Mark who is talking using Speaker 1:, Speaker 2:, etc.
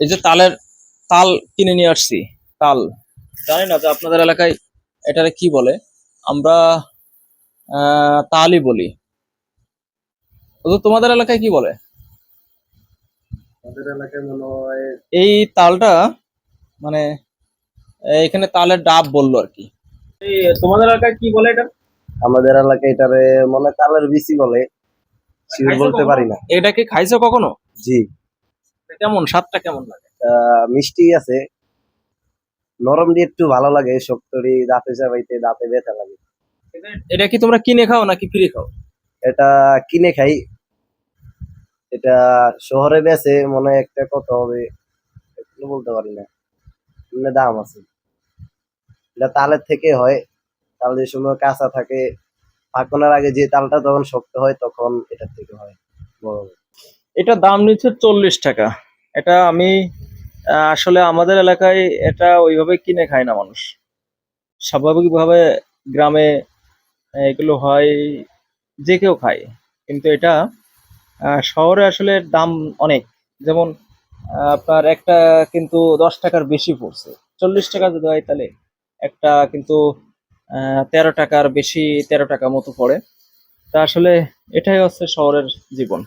Speaker 1: এই যে তালের তাল কিনে নিয়ে আসছি তাল। জানি না যে আপনাদের এলাকায় এটারে কি বলে। আমরা আহ, তালই বলি। তোমাদের এলাকায় কি বলে?
Speaker 2: মনে হয়
Speaker 1: এই তালটা মানে এখানে তালের ডাব বলল আর কি। তোমাদের এলাকায় কি বলে এটা?
Speaker 2: আমাদের এলাকায় এটারে মনে তালের বিচি বলে। বলতে? পারি না।
Speaker 1: এটা কি খাইছো কখনো?
Speaker 2: জি।
Speaker 1: কেমন? স্বাদটা কেমন লাগে?
Speaker 2: মিষ্টি আছে। নরম দিয়ে একটু ভালো লাগে শক্তরি দাঁতে চাবাইতে দাঁতে ব্যথা লাগে।
Speaker 1: এটা- এটা কি তোমরা কিনে খাও নাকি ফ্রি খাও?
Speaker 2: এটা কিনে খাই। এটা শহরে বেচে মনে একটা কত হবে এগুলো বলতে পারি না। এমনি দাম আছে। এটা তালের থেকে হয়। তাল যে সময় কাঁচা থাকে পাকানোর আগে যে তালটা তখন শক্ত হয় তখন এটার থেকে হয়। বড়।
Speaker 1: এটা দাম নিচ্ছে চল্লিশ টাকা। এটা আমি আসলে আমাদের এলাকায় এটা ওইভাবে কিনে খায় না মানুষ। স্বাভাবিকভাবে গ্রামে এগুলো হয়, যে কেউ খায়। কিন্তু এটা শহরে আসলে দাম অনেক। যেমন আপনার একটা কিন্তু দশ টাকার বেশি পড়ছে। চল্লিশ টাকা যদি হয় তাহলে একটা কিন্তু তেরো টাকার বেশি, তেরো টাকা মতো পড়ে। তা আসলে এটাই হচ্ছে শহরের জীবন।